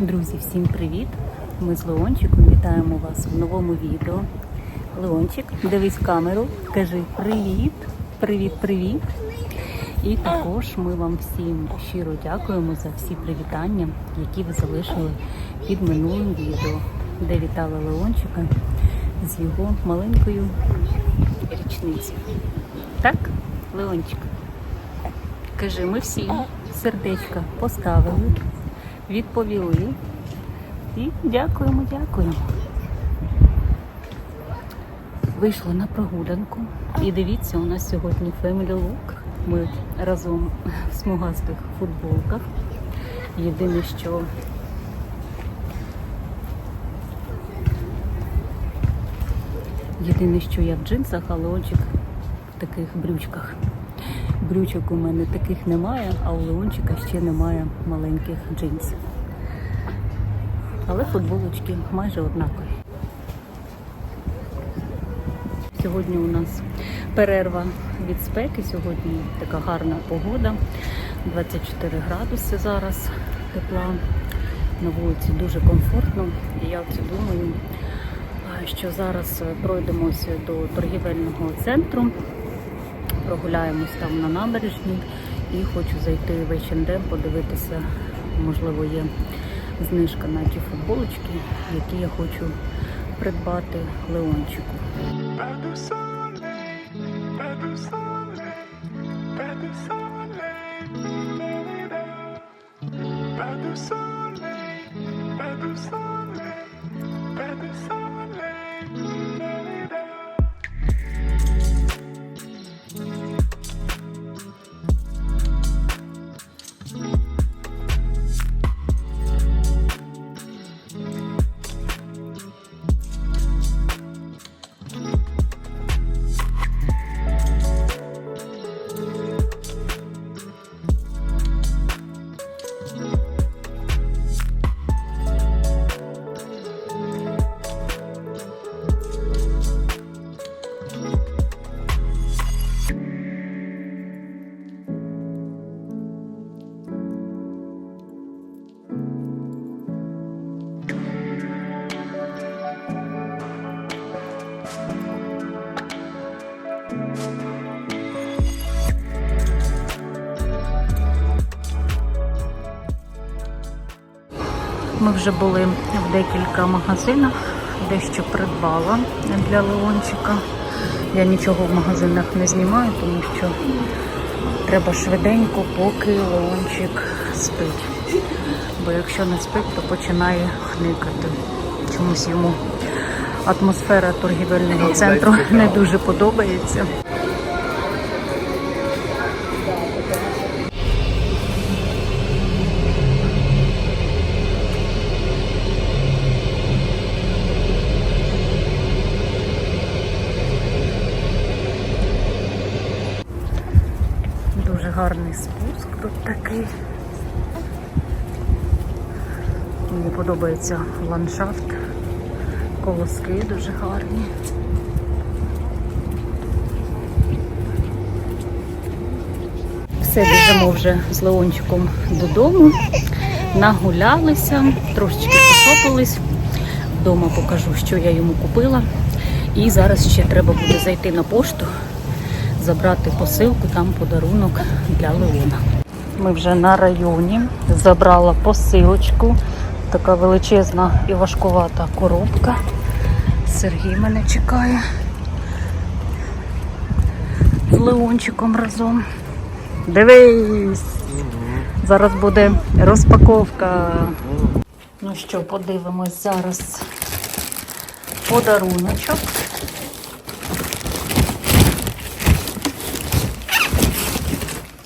Друзі, всім привіт! Ми з Леончиком вітаємо вас в новому відео. Леончик, дивись в камеру, кажи привіт, привіт, привіт. І також ми вам всім щиро дякуємо за всі привітання, які ви залишили під минулим відео, де вітали Леончика з його маленькою річницею. Так, Леончик? Кажи, ми всі сердечка поставили, відповіли. І дякуємо, дякуємо. Вийшла на прогулянку. І дивіться, у нас сьогодні Family Look. Ми разом в смугастих футболках. Єдине, що Єдине, що я в джинсах, а Леончик в таких брючках. Брючок у мене таких немає, а у Леончика ще немає маленьких джинсів. Але футболочки майже однакові. Сьогодні у нас перерва від спеки. Сьогодні така гарна погода. 24 градуси зараз тепла. На вулиці дуже комфортно. І я оце думаю, що зараз пройдемося до торгівельного центру, прогуляємось там на набережній і хочу зайти в H&M, подивитися, можливо, є знижка на ті футболочки, які я хочу придбати Леончику. Pas de soleil, pas de soleil, вже були в декілька магазинах, дещо придбала для Леончика. Я нічого в магазинах не знімаю, тому що треба швиденько, поки Леончик спить. Бо якщо не спить, то починає хникати. Чомусь йому атмосфера торгівельного центру не дуже подобається. Подобається ландшафт. Колоски дуже гарні. Все, біжимо вже з Леончиком додому. Нагулялися, трошечки посопились. Вдома покажу, що я йому купила. І зараз ще треба буде зайти на пошту, забрати посилку, там подарунок для Леона. Ми вже на районі. Забрала посилочку. Така величезна і важкувата коробка. Сергій мене чекає з Леончиком разом. Дивись! Зараз буде розпаковка. Ну що, подивимось зараз подаруночок.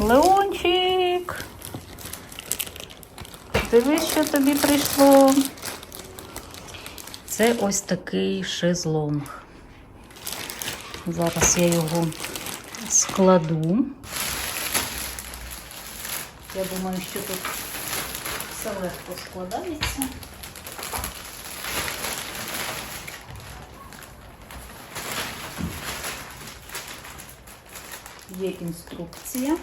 Леончик! Дивись, що тобі прийшло. Це ось такий шезлонг. Зараз я його складу. Я думаю, що тут все легко складається. Є інструкція.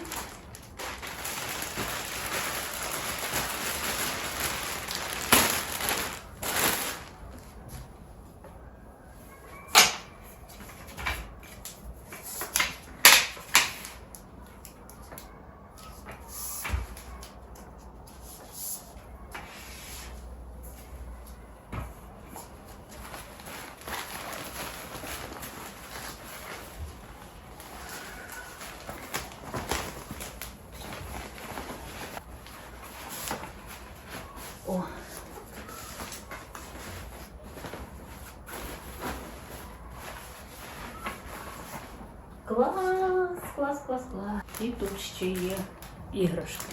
Клас, клас, клас, клас. І тут ще є іграшки.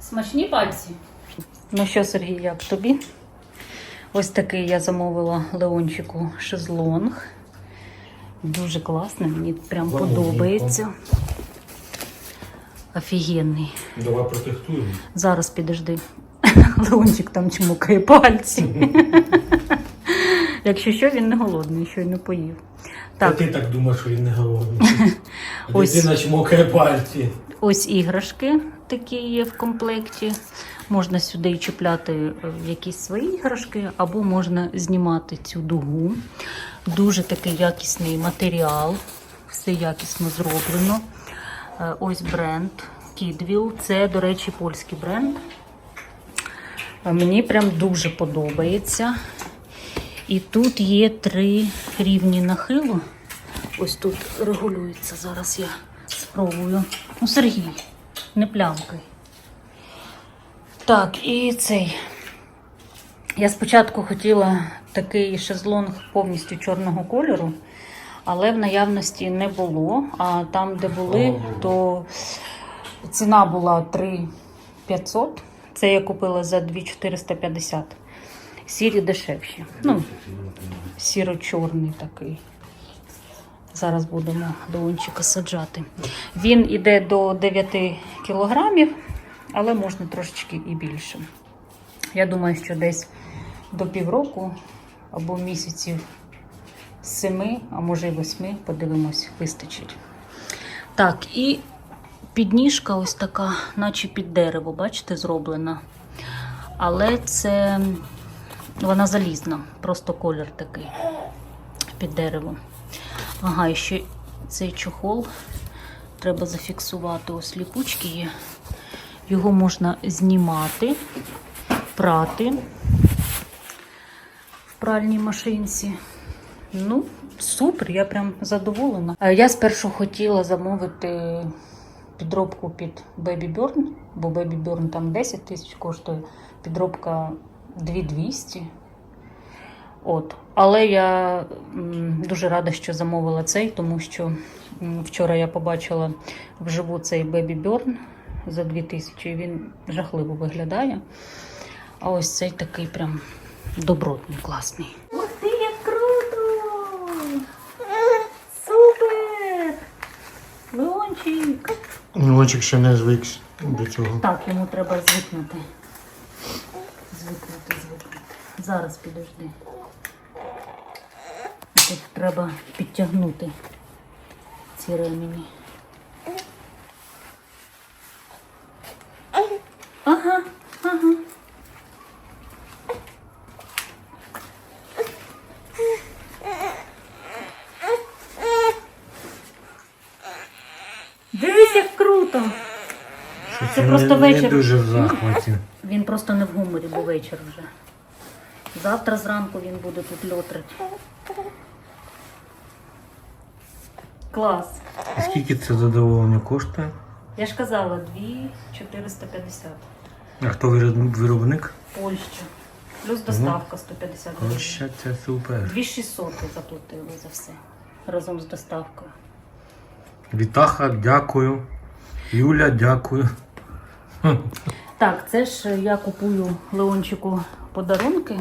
Смачні пальці. Ну що, Сергій, як тобі? Ось такий я замовила Леончику шезлонг. Дуже класний, мені прям Замовник, подобається. Офігенний. Давай протестуємо. Зараз підожди. Леончик там чмукає пальці. Якщо що, він не голодний, щойно поїв. Та Так, ти так думаєш, що він не голодний. Ось. Дитина чмокає пальці. Ось іграшки такі є в комплекті. Можна сюди і чіпляти е, якісь свої іграшки, або можна знімати цю дугу. Дуже такий якісний матеріал, все якісно зроблено. Е, Ось бренд Kidwill. Це, до речі, польський бренд. Е, Мені прям дуже подобається. І тут є три рівні нахилу. Ось тут регулюється. Зараз я спробую. Ну, Сергій, не плямкай. Так, і цей. Я спочатку хотіла такий шезлонг повністю чорного кольору, але в наявності не було. А там, де були, то ціна була 3500. Це я купила за 2450. Сірі дешевші. Ну, сіро-чорний такий. Зараз будемо долончика саджати. Він іде до 9 кілограмів, але можна трошечки і більше. Я думаю, що десь до півроку або місяців семи, а може й восьми, подивимось, вистачить. Так, і підніжка ось така, наче під дерево, бачите, зроблена. Але це вона залізна, просто колір такий під деревом. Ага, і ще цей чохол треба зафіксувати. Ось ліпучки є. Його можна знімати, прати в пральній машинці. Ну, супер, я прям задоволена. Е, Я спершу хотіла замовити підробку під Baby Burn, бо Baby Burn там 10 тисяч коштує, підробка 2200. От. Але я дуже рада, що замовила цей, тому що вчора я побачила вживу цей Baby Burn за 2000, і він жахливо виглядає. А ось цей такий прям добротний, класний. Ух ти, як круто! Супер! Леончик! Ще не звик до цього. Так, йому треба звикнути. Звикнути, звикнути. Зараз підожди. Тут треба підтягнути ці ремені. Ага, ага. Дивись, як круто! Що Це не- просто не вечір. дуже в захваті. Він просто не в гуморі, бо вечір вже. Завтра зранку він буде тут льотрить. Клас. А скільки це задоволення коштує? Я ж казала, 2,450. А хто виробник? Польща. Плюс доставка 150 гривень. Польща це супер. 2600 заплатили за все. Разом з доставкою. Вітаха, дякую. Юля, дякую. Так, це ж я купую Леончику подарунки.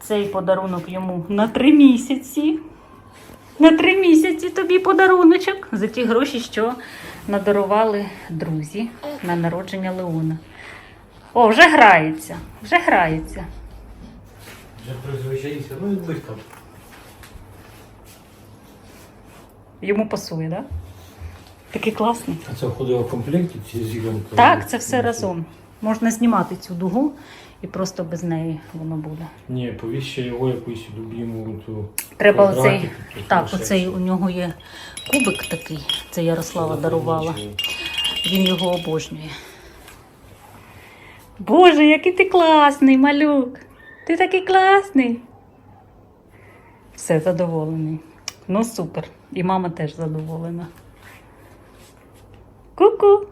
Цей подарунок йому на три місяці. На три місяці тобі подаруночок за ті гроші, що надарували друзі на народження Леона. О, вже грається, вже грається. Вже призвичаївся, ну і там. Йому пасує, так? Да? Такий класний. А це входило в комплекті чи зіленка? Так, це все разом. Можна знімати цю дугу і просто без неї воно буде. Ні, повісь ще його якусь любиму ту. Треба квадратик оцей. якийсь Так, оцей у нього є кубик такий. Це Ярослава дарувала. Він його обожнює. Боже, який ти класний, малюк! Ти такий класний. Все, задоволений. Ну, супер. І мама теж задоволена. Ку-ку.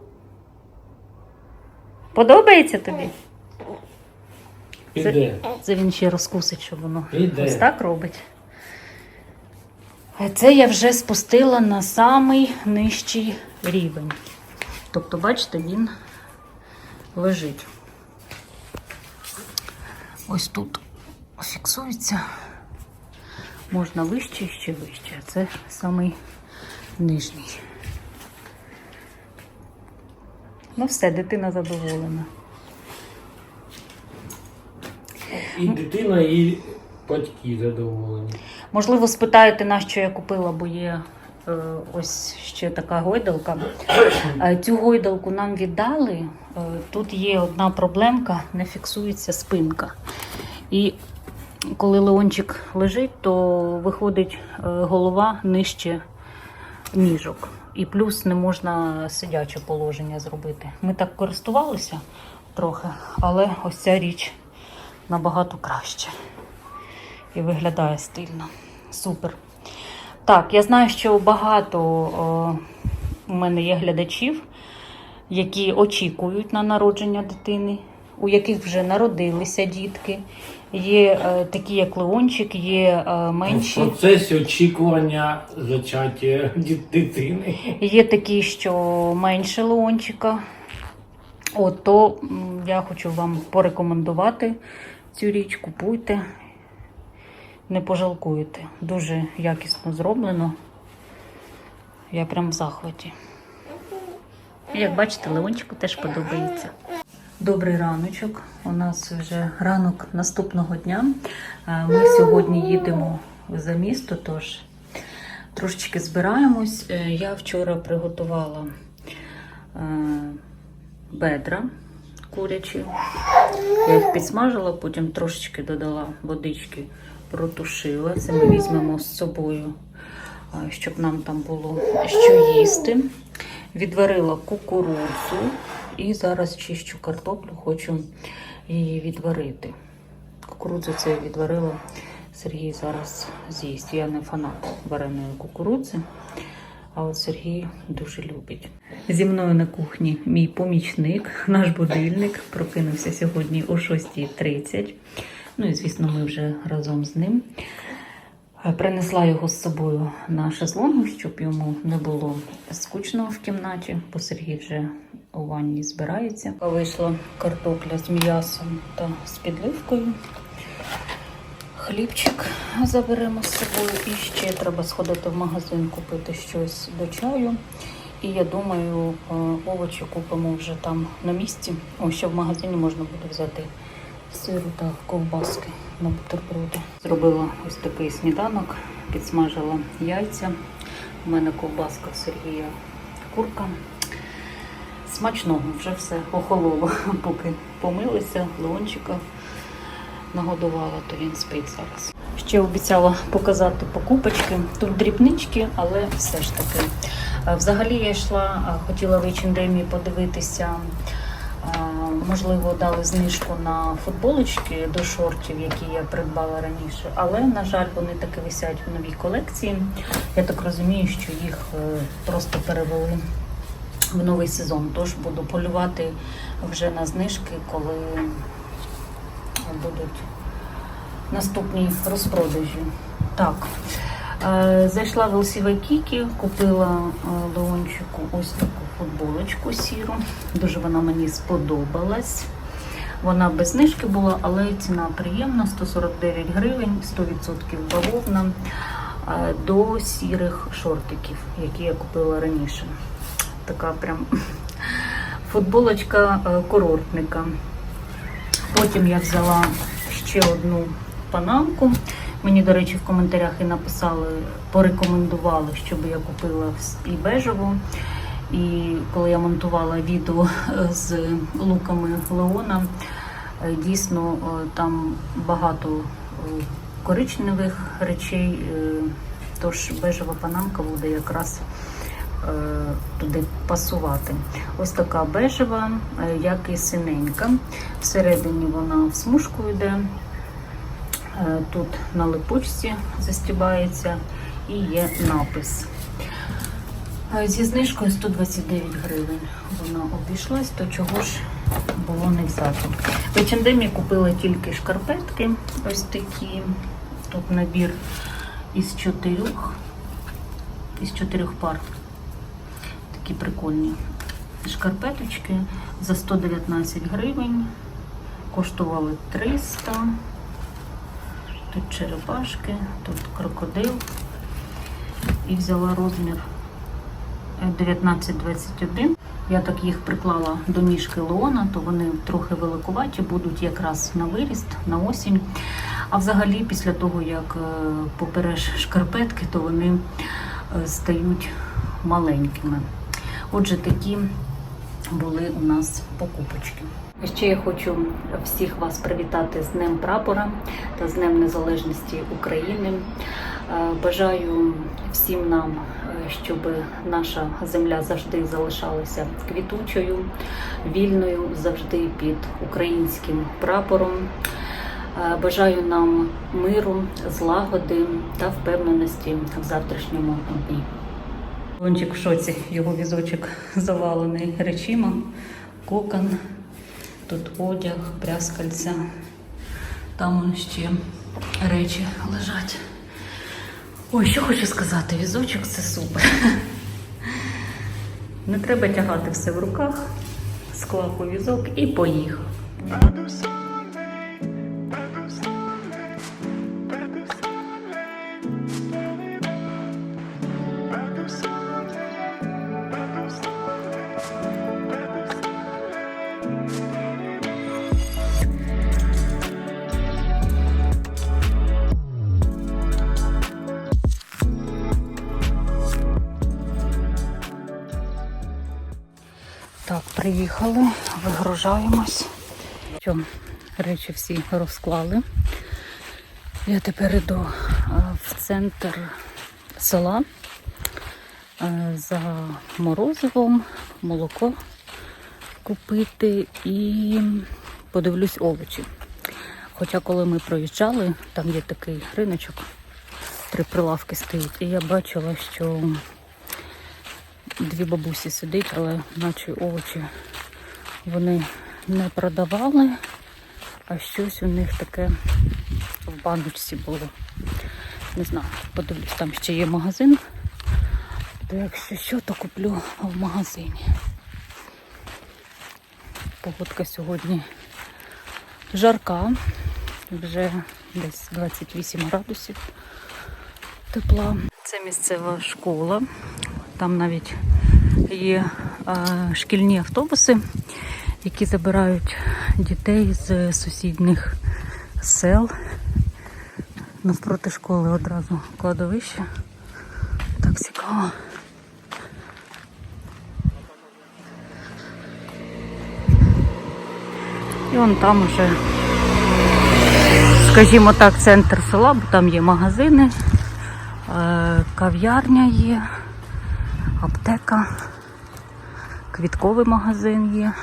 Подобається тобі? Піде. Це він ще розкусить, що воно Іде. ось так робить. А Це я вже спустила на самий нижчий рівень. Тобто, бачите, він лежить. Ось тут фіксується. Можна вище, ще вище. А Це самий нижній. Ну все, дитина задоволена. І дитина, і батьки задоволені. Можливо, спитаєте, на що я купила, бо є е, ось ще така гойдалка. Е, цю гойдалку нам віддали. Е, тут є одна проблемка, не фіксується спинка. І коли Леончик лежить, то виходить е, голова нижче ніжок. І плюс не можна сидяче положення зробити. Ми так користувалися трохи, але ось ця річ набагато краще і виглядає стильно. Супер. Так, я знаю, що багато о, у мене є глядачів, які очікують на народження дитини, у яких вже народилися дітки. Є е, такі, як Леончик, є е, В менші. процесі очікування зачаття дит- дитини. Є такі, що менше Леончика. От то м, я хочу вам порекомендувати цю річ. Купуйте, не пожалкуєте. Дуже якісно зроблено. Я прям в захваті. Як бачите, Леончику теж подобається. Добрий раночок. У нас вже ранок наступного дня. Е, Ми сьогодні їдемо за місто, тож трошечки збираємось. Е, Я вчора приготувала е, бедра курячі. Я їх підсмажила, потім трошечки додала водички, протушила. Це ми візьмемо з собою, щоб нам там було що їсти. Відварила кукурудзу і зараз чищу картоплю, хочу її відварити. Кукурудзу це я відварила. Сергій зараз з'їсть. Я не фанат вареної кукурудзи, а от Сергій дуже любить. Зі мною на кухні мій помічник, наш будильник, прокинувся сьогодні о 6.30. Ну і звісно, ми вже разом з ним. Е, Принесла його з собою на шезлонгу, щоб йому не було скучно в кімнаті, бо Сергій вже у ванні збирається. Вийшла картопля з м'ясом та з підливкою. Хлібчик заберемо з собою. І ще треба сходити в магазин, купити щось до чаю. І я думаю, е, овочі купимо вже там на місці. О, ще в магазині можна буде взяти сиру та ковбаски на бутерброди. Зробила ось такий сніданок, підсмажила яйця. У мене ковбаска Сергія курка. Смачного вже все охололо, поки помилися, Леончика нагодувала, то він спить зараз. Ще обіцяла показати покупочки. Тут дрібнички, але все ж таки. Е, Взагалі я йшла, е, хотіла в H&M подивитися. Можливо, дали знижку на футболочки до шортів, які я придбала раніше. Але, на жаль, вони таки висять в новій колекції. Я так розумію, що їх е, просто перевели в новий сезон. Тож буду полювати вже на знижки, коли будуть наступні розпродажі. Так, е, зайшла в LCV Kiki, купила е, Леончику ось таку футболочку сіру. Дуже вона мені сподобалась. Вона без знижки була, але ціна приємна 149 гривень, 100% бавовна е, до сірих шортиків, які я купила раніше. Така прям футболочка е, курортника. Потім я взяла ще одну панамку. Мені, до речі, в коментарях і написали, порекомендували, щоб я купила і бежеву, І коли я монтувала відео з луками Леона, е, дійсно е, там багато е, коричневих речей, е, тож бежева панамка буде якраз е, туди пасувати. Ось така бежева, е, як і синенька. Всередині вона в смужку йде. Е, Тут на липучці застібається і є напис. Зі знижкою 129 гривень вона обійшлась, то чого ж було не взято. В H&M купила тільки шкарпетки, ось такі. Тут набір із чотирьох, із чотирьох пар. Такі прикольні. Шкарпеточки за 119 гривень. Коштували 300. Тут черепашки, тут крокодил. І взяла розмір 19-21. Я так їх приклала до ніжки Леона, то вони трохи великуваті, будуть якраз на виріст, на осінь. А взагалі, після того, як е, попереш шкарпетки, то вони е, стають маленькими. Отже, такі були у нас покупочки. Ще я хочу всіх вас привітати з Днем Прапора та з Днем Незалежності України. Е, Бажаю всім нам, е, щоб наша земля завжди залишалася квітучою, вільною, завжди під українським прапором. Е, Бажаю нам миру, злагоди та впевненості в завтрашньому дні. Лончик в шоці, його візочок завалений речима, кокон, тут одяг, пряскальця, там ще речі лежать. Ой, що хочу сказати, візочок це супер. Не треба тягати все в руках, склав у візок і поїхав. Приїхали, вигружаємось. Що, речі всі розклали. Я тепер іду е, в центр села е, за морозивом, молоко купити і подивлюсь овочі. Хоча коли ми проїжджали, там є такий риночок, три прилавки стоїть, і я бачила, що дві бабусі сидить, але наче овочі вони не продавали, а щось у них таке в баночці було. Не знаю, подивлюсь, там ще є магазин. То якщо що, то куплю в магазині. Погодка сьогодні жарка, вже десь 28 градусів тепла. Це місцева школа. Там навіть є е, шкільні автобуси, які забирають дітей з сусідніх сел. Навпроти школи одразу кладовище. Так цікаво. І вон там уже, скажімо так, центр села, бо там є магазини, е, кав'ярня є, аптека, квітковий магазин є.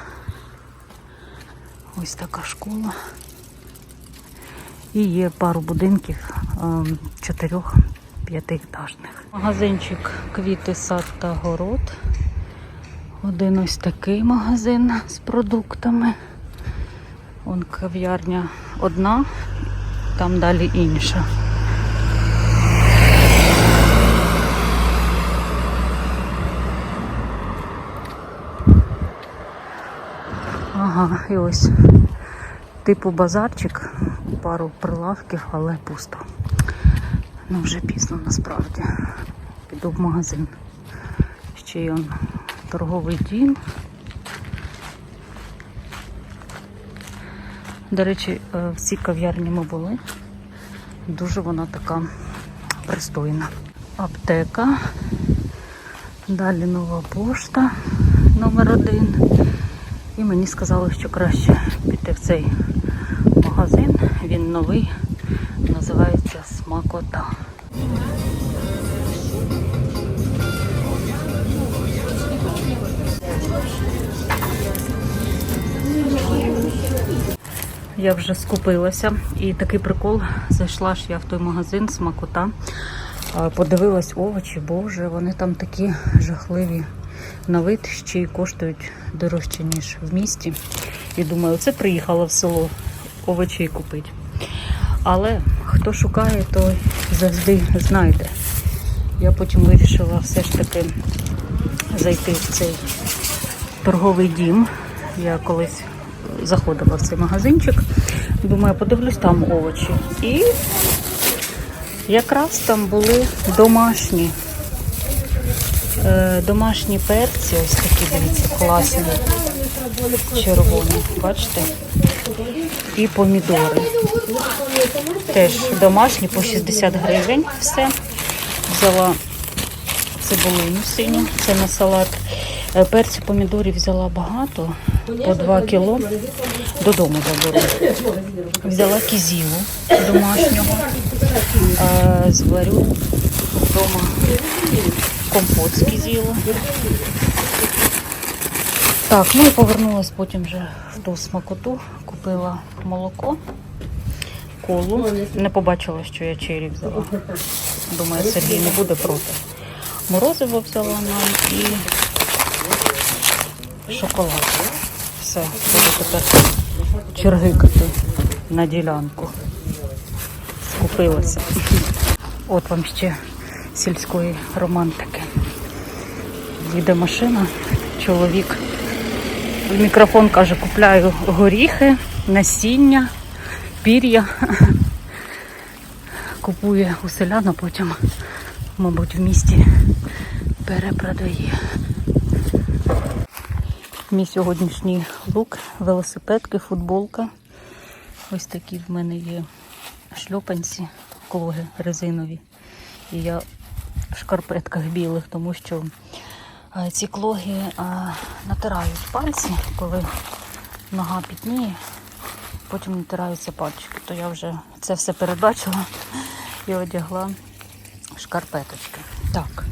Ось така школа. І є пару будинків ем, чотирьох п'ятиетажних. Магазинчик квіти, сад та город. Один ось такий магазин з продуктами. Вон кав'ярня одна, там далі інша. Ага, і ось типу базарчик, пару прилавків, але пусто. Ну вже пізно насправді. Піду в магазин. Ще є он торговий дім. До речі, е, в цій кав'ярні ми були. Дуже вона така пристойна. Аптека. Далі нова пошта номер один. І мені сказали, що краще піти в цей магазин. Він новий, називається Смакота. Я вже скупилася і такий прикол. Зайшла ж я в той магазин смакота. Подивилась овочі, боже, вони там такі жахливі на вид, ще й коштують дорожче, ніж в місті. І думаю, це приїхала в село овочі купити. Але хто шукає, той завжди знайде. Я потім вирішила все ж таки зайти в цей торговий дім. Я колись заходила в цей магазинчик. Думаю, подивлюсь там овочі. І якраз там були домашні. Е, домашні перці, ось такі, дивіться, класні. Червоні, бачите? І помідори. Теж домашні по 60 гривень все. Взяла цибулину синю, це на салат. Е, Перцю помідорів взяла багато, по 2 кіло. Додому заберу. Взяла кізілу домашнього. Е, Зварю вдома компот з кізілу. Так, ну і повернулась потім вже в ту смакоту, купила молоко, колу. Не побачила, що я чері взяла. Думаю, Сергій не буде проти. Морозиво взяла нам і шоколад. Все, буду тепер чергикати на ділянку. Скупилася. От вам ще сільської романтики. Їде машина, чоловік. В мікрофон каже, купляю горіхи, насіння, пір'я. Купує у селян, а потім, мабуть, в місті перепродає. Мій сьогоднішній лук, велосипедки, футболка. Ось такі в мене є шльопанці, клоги резинові. І я в шкарпетках білих, тому що ці клоги натирають пальці, коли нога пітніє, потім натираються пальчики. То я вже це все передбачила і одягла шкарпеточки. Так.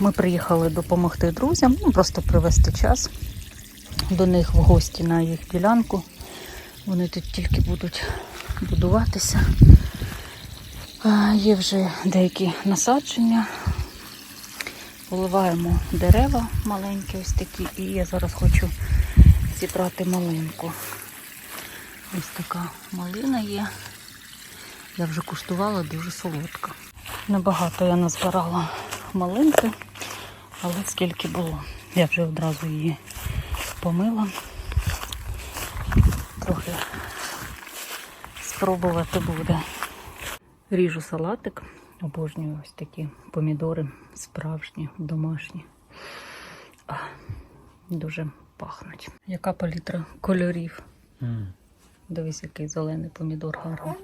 Ми приїхали допомогти друзям, ну, просто привезти час до них в гості на їх ділянку. Вони тут тільки будуть будуватися. Є вже деякі насадження. Поливаємо дерева маленькі, ось такі, і я зараз хочу зібрати малинку. Ось така малина є. Я вже куштувала дуже солодка. Небагато я назбирала малинки, але скільки було. Я вже одразу її помила. Трохи спробувати буде. Ріжу салатик. Обожнюю ось такі помідори справжні, домашні. А, дуже пахнуть. Яка палітра кольорів. Дивись, який зелений помідор гарний.